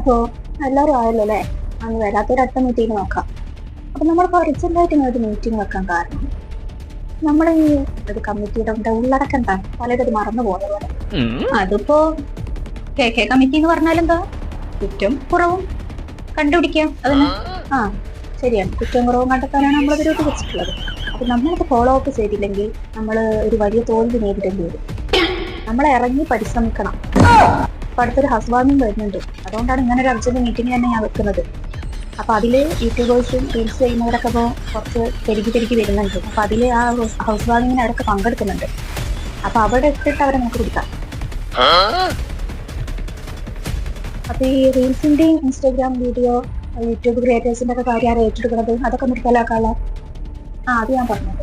അപ്പോ എല്ലാവരും ആയല്ലോ അല്ലേ? അന്ന് വരാത്തൊരു അടുത്ത മീറ്റിംഗ് നോക്കാം. അപ്പൊ നമ്മളിപ്പോ അർജന്റായിട്ട് ഇങ്ങനെ ഒരു മീറ്റിംഗ് വെക്കാൻ കാരണം നമ്മളെ ഈ ഒരു കമ്മിറ്റിയുടെ ഉള്ളടക്കം എന്താ? പലരും മറന്നു പോകുന്ന പോലെ. അതിപ്പോ കെ കെ കമ്മിറ്റി എന്ന് പറഞ്ഞാലെന്താ കുറ്റം കുറവും കണ്ടുപിടിക്കാം. അതന്നെ ആ. ശരിയാണ്. കുറ്റം കുറവും കണ്ടെത്താനാണ് നമ്മൾ അവരോട് വെച്ചിട്ടുള്ളത്. അപ്പൊ നമ്മളത് ഫോളോ അപ്പ് ചെയ്തില്ലെങ്കിൽ നമ്മൾ ഒരു വലിയ തോൽവി നേരിടേണ്ടി വരും. നമ്മൾ ഇറങ്ങി പരിശ്രമിക്കണം. അടുത്തൊരു ഹൗസ് വരുന്നുണ്ട്. അതുകൊണ്ടാണ് ഇങ്ങനെ ഒരു അർജന്റ് മീറ്റിംഗ് തന്നെ ഞാൻ വെക്കുന്നത്. അപ്പൊ അതിൽ യൂട്യൂബേഴ്സും റീൽസ് ചെയ്യുന്നവരൊക്കെ ഇപ്പോൾ കുറച്ച് പെരുകി പെരുകി വരുന്നുണ്ട്. അപ്പൊ അതിൽ ആ ഹൗസ് വാമിങ്ങിന് അവരൊക്കെ പങ്കെടുക്കുന്നുണ്ട്. അപ്പൊ അവിടെ എത്തിയിട്ട് അവരെ നമുക്ക് പിടിക്കാം അപ്പൊ ഈ റീൽസിന്റെയും ഇൻസ്റ്റാഗ്രാം വീഡിയോ യൂട്യൂബ് ക്രിയേറ്റേഴ്സിന്റെ ഒക്കെ കാര്യം ആരാ ഏറ്റെടുക്കുന്നത്? അതൊക്കെ നിർത്തലാക്കാനുള്ള ആ അത് ഞാൻ പറഞ്ഞത്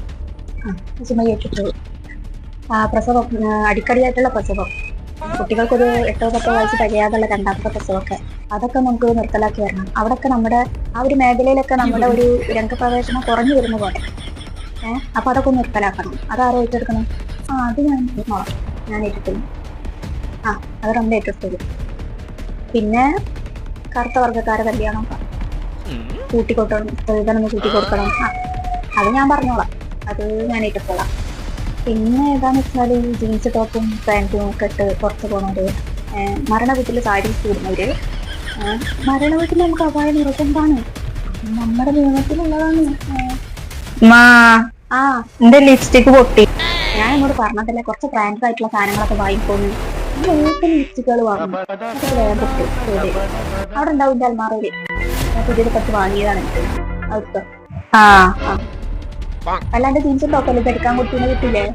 ആ ചുമ്മാ ഏറ്റെടുത്തു ആ പ്രസവം അടിക്കടിയായിട്ടുള്ള പ്രസവം. കുട്ടികൾക്കൊരു എട്ടോ പത്തോ വയസ്സ് തികയാതുള്ള രണ്ടാമത്തെ പ്രസവമൊക്കെ അതൊക്കെ നമുക്ക് നിർത്തലാക്കി വരണം. അവിടെയൊക്കെ നമ്മുടെ ആ ഒരു മേഖലയിലൊക്കെ നമ്മുടെ ഒരു രംഗപ്രവേശനം കുറഞ്ഞു വരുന്ന പോലെ. ഏഹ് അപ്പൊ അതൊക്കെ നിർത്തലാക്കണം. അതാരോ ഏറ്റെടുക്കണം? ആ അത് ഞാൻ ഞാൻ ഏറ്റെടുക്കുന്നു. ആ അത് രണ്ട് ഏറ്റെടുത്തത്. പിന്നെ കറുത്ത വർഗക്കാരെ കല്യാണം കൂട്ടിക്കൊട്ടണം സ്ത്രീധനം കൂട്ടിക്കൊടുക്കണം. ആ അത് ഞാൻ പറഞ്ഞോളാം. അത് ഞാൻ ഏറ്റെടുത്തോളാം. പിന്നെ ഏതാന്ന് വെച്ചാൽ ജീൻസ് ടോപ്പും പാന്റും ഒക്കെ ഇട്ട് പുറത്ത് പോണവര് ഏഹ് മരണ വീട്ടിൽ സാരി കൂടുന്നവർ മരണ വീട്ടിൽ നമുക്ക് അപായ നിർബന്ധമാണ് നമ്മുടെ നിയമത്തിലുള്ളതാണ് ആ. എന്റെ ലിപ്സ്റ്റിക് പൊട്ടി. ഞാൻ എന്നോട് പറഞ്ഞതല്ലേ കുറച്ച് ബ്രാൻഡ് ആയിട്ടുള്ള സാധനങ്ങളൊക്കെ വാങ്ങിപ്പോന്നു ഓപ്പൺ ലിപ്സ്റ്റിക്കുകൾ വാങ്ങും അതൊക്കെ വേഗം കിട്ടും അവിടെ ഉണ്ടാവും എന്റെ അൽമാറയിൽ പുതിയത് കുറച്ച് വാങ്ങിയതാണ് എനിക്ക്. അവിടുത്തെ. ആ. അല്ലാണ്ട് തിരിച്ചു ഇത് എടുക്കാൻ കുട്ടീനെ കിട്ടില്ലേ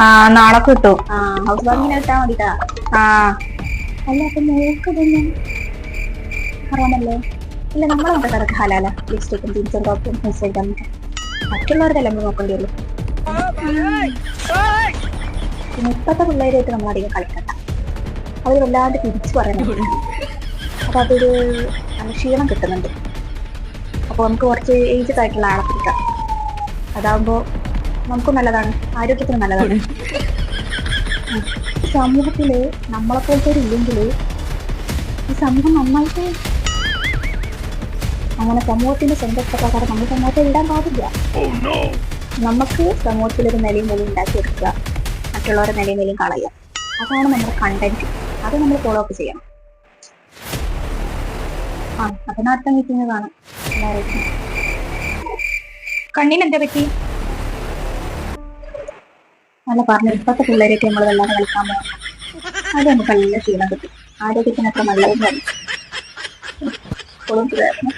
ആ നാളെ കിട്ടും. ആ ഹൗസ് വാങ്ങിനെ ഇട്ടാ മതിട്ടാ. ആ. അല്ല അപ്പൊ നോക്കതൊന്നും അറിയാമല്ലോ ഇല്ല നമ്മളെ കടക്ക് ഹലാല. ലിപ്സ്റ്റിക്കും ജീൻസും ടോപ്പും ഇൻസ്റ്റാഗ്രാമൊക്കെ മറ്റുള്ളവരുടെ നമ്മൾ നോക്കേണ്ടി വരും. പിന്നെ ഇപ്പത്തെ പിള്ളേരായിട്ട് നമ്മൾ അധികം കളിക്കണ്ട. അവർ വല്ലാണ്ട് തിരിച്ചു പറയുന്നുണ്ട് അപ്പൊ അതൊരു ക്ഷീണം കിട്ടുന്നുണ്ട്. അപ്പൊ നമുക്ക് കുറച്ച് ഏജ് ആയിട്ടുള്ള ആളെ പിടിക്കാം. അതാകുമ്പോ നമുക്കും നല്ലതാണ്. ആരോഗ്യത്തിന് നല്ലതാണ്. സമൂഹത്തിൽ നമ്മളെ പോലത്തെ ഇല്ലെങ്കിൽ ഈ സമൂഹം നന്നായിട്ട് അങ്ങനെ സമൂഹത്തിന്റെ സ്വന്തം പ്രകാരം നമ്മൾ സമൂഹത്തെ ഇടാൻ പാടില്ല. നമുക്ക് സമൂഹത്തിൽ ഒരു നിലയും നിലയും ഉണ്ടാക്കിയെടുക്കുക മറ്റുള്ളവരുടെ നിലയും നിലയും കളയുക. അതാണ് നമ്മുടെ കണ്ടന്റ് അത് നമ്മൾ ഫോളോ അപ്പ് ചെയ്യണം. ആ മീറ്റിംഗ് കാണാം എല്ലാവരും കണ്ണിന് എന്താ പറ്റി? അല്ല പറഞ്ഞു. ഇപ്പത്തെ പിള്ളേരൊക്കെ നമ്മൾ വല്ലാതെ കളിക്കാൻ പോകണം അത് നമുക്ക് നല്ല ശീലം കിട്ടും നല്ലതെന്ന് പറയും. ഇപ്പോഴും വേദന